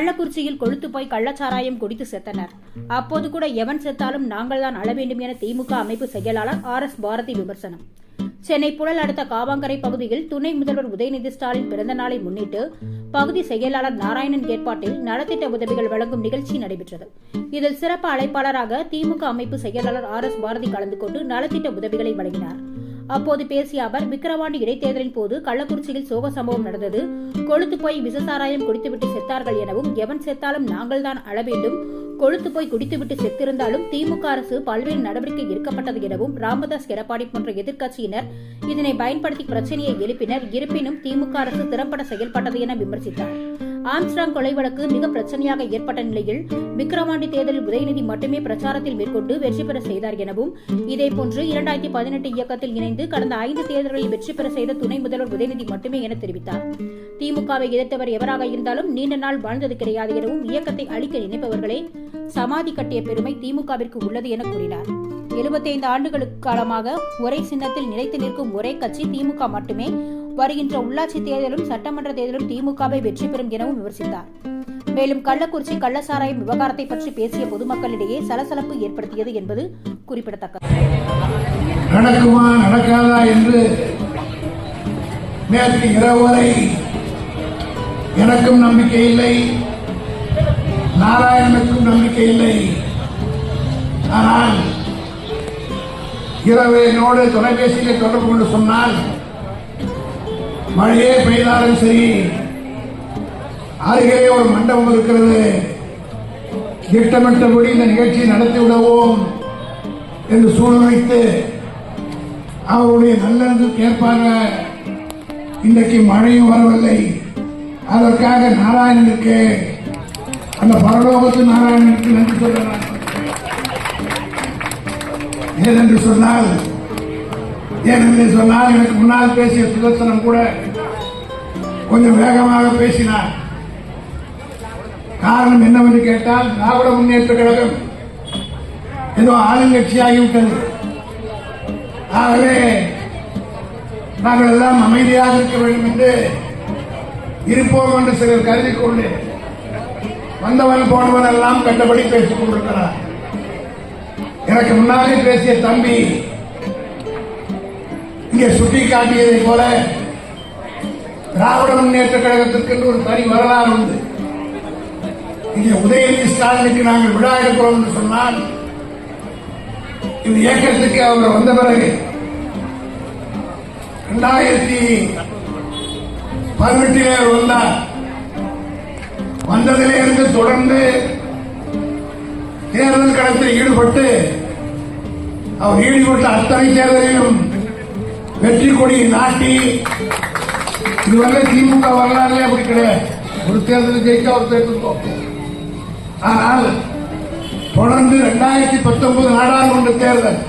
கள்ளக்குறிச்சியில் கொழுத்து போய் கள்ளச்சாராயம் குடித்து செத்தனர். அப்போது கூட எவன் செத்தாலும் நாங்கள் தான் அழ வேண்டும் என திமுக அமைப்பு செயலாளர் ஆர் எஸ் பாரதி விமர்சனம். சென்னை புழல் அடுத்த காவாங்கரை பகுதியில் துணை முதல்வர் உதயநிதி ஸ்டாலின் பிறந்த நாளை முன்னிட்டு பகுதி செயலாளர் நாராயணன் ஏற்பாட்டில் நலத்திட்ட உதவிகள் வழங்கும் நிகழ்ச்சி நடைபெற்றது. இதில் சிறப்பு அழைப்பாளராக திமுக அமைப்பு செயலாளர் ஆர் எஸ் பாரதி கலந்து கொண்டு நலத்திட்ட உதவிகளை வழங்கினார். அப்போது பேசிய அவர் விக்கிரவாண்டி இடைத்தேர்தலின் போது கள்ளக்குறிச்சியில் சோக சம்பவம் நடந்தது. கொழுத்து போய் விசசாராயம் குடித்துவிட்டு செத்தார்கள் எனவும் எவன் செத்தாலும் நாங்கள்தான் அழ வேண்டும். கொழுத்து போய் குடித்துவிட்டு செத்திருந்தாலும் திமுக அரசு பல்வேறு நடவடிக்கை எடுக்கப்பட்டது எனவும் ராமதாஸ் எடப்பாடி போன்ற எதிர்க்கட்சியினர் இதனை பயன்படுத்தி பிரச்சனையை எழுப்பினர். இருப்பினும் திமுக அரசு திறம்பட செயல்பட்டது என விமர்சித்தார். ஆம்ஸ்ட்ராங் கொலை வழக்கு மிக பிரச்சனையாக ஏற்பட்ட நிலையில் விக்கிரவாண்டி தேர்தலில் உதயநிதி மட்டுமே பிரச்சாரத்தில் மேற்கொண்டு வெற்றி பெற செய்தார் எனவும் இதேபோன்று இரண்டாயிரத்தி பதினெட்டு இயக்கத்தில் இணைந்து கடந்த ஐந்து தேர்தல்களில் வெற்றி பெற செய்த துணை முதல்வர் உதயநிதி மட்டுமே என தெரிவித்தார். திமுகவை எதிர்த்தவர் எவராக இருந்தாலும் நீண்ட நாள் வாழ்ந்தது கிடையாது எனவும் இயக்கத்தை அழிக்க நினைப்பவர்களே சமாதி கட்டிய பெருமை திமுகவிற்கு உள்ளது என கூறினார். 75 ஆண்டுகளுக்கு காலமாக ஒரே சின்னத்தில் நிலைத்து நிற்கும் ஒரே கட்சி திமுக மட்டுமே வருகின்ற உள்ளாட்சி தேர்தலும் சட்டமன்ற தேர்தலும் திமுகவை வெற்றி பெறும் எனவும் விமர்சித்தார். மேலும் கள்ளக்குறிச்சி கள்ளசாராயம் விவகாரத்தை பற்றி பேசிய பொதுமக்களிடையே சலசலப்பு ஏற்படுத்தியது என்பது குறிப்பிடத்தக்கது. நடக்குமா நடக்காதா என்று நேற்று இரவு வரை எனக்கும் நம்பிக்கை இல்லை நாராயணனுக்கும் நம்பிக்கை இல்லை. ஆனால் இரவு என்னோடு தொலைபேசியில் தொடர்பு கொண்டு சொன்னால் மழையே பெய்தாலும் சரி அருகே ஒரு மண்டபம் இருக்கிறது. திட்டமிட்டபடி இந்த நிகழ்ச்சியை நடத்திவிடவும் என்று சூழ்நிலைத்து அவருடைய நல்லது ஏற்பாக இன்றைக்கு மழையும் வரவில்லை. அதற்காக நாராயணனுக்கு அந்த பரலோகத்து நாராயணனுக்கு நன்றி சொல்ல ஏனென்று சொன்னால் ஏனென்று சொன்னால் எனக்கு முன்னால் பேசிய சுதர்சனம் கூட கொஞ்சம் வேகமாக பேசினார். காரணம் என்னவென்று கேட்டால் திராவிட முன்னேற்ற கழகம் ஏதோ ஆளுங்கட்சியாகிவிட்டது. ஆகவே நாங்கள் எல்லாம் அமைதியாக இருக்க வேண்டும் என்று இருப்போம் என்று சிலர் கருதி கொண்டு வந்தவன் போனவன் எல்லாம் கண்டபடி பேசிக் கொண்டிருக்கிறார். எனக்கு முன்னாலே பேசிய தம்பி இங்கே சுட்டி காட்டியதை போல திராவிட முன்னேற்ற கழகத்திற்கு ஒரு தனி வரலாறு உண்டு. இங்கே உதயநிதி ஸ்டாலினுக்கு நாங்கள் விழா எடுக்கிறோம் என்று சொன்னால் இந்த இயக்கத்துக்கு அவர் வந்த பிறகு இரண்டாயிரத்தி பதினெட்டிலே அவர் வந்தார். வந்ததிலே இருந்து தொடர்ந்து தேர்தல் களத்தில் ஈடுபட்டு அவர் ஈடுபட்ட அத்தனை தேர்தலிலும் வெற்றி கொடி நாட்டி இதுவரை திமுக வரலாறுல அப்படி கிடையாது. ஒரு தேர்தல் ஜெயிக்க ஒரு தேர்தல் ஆனால் தொடர்ந்து இரண்டாயிரத்தி பத்தொன்பது நாடாளுமன்ற தேர்தல்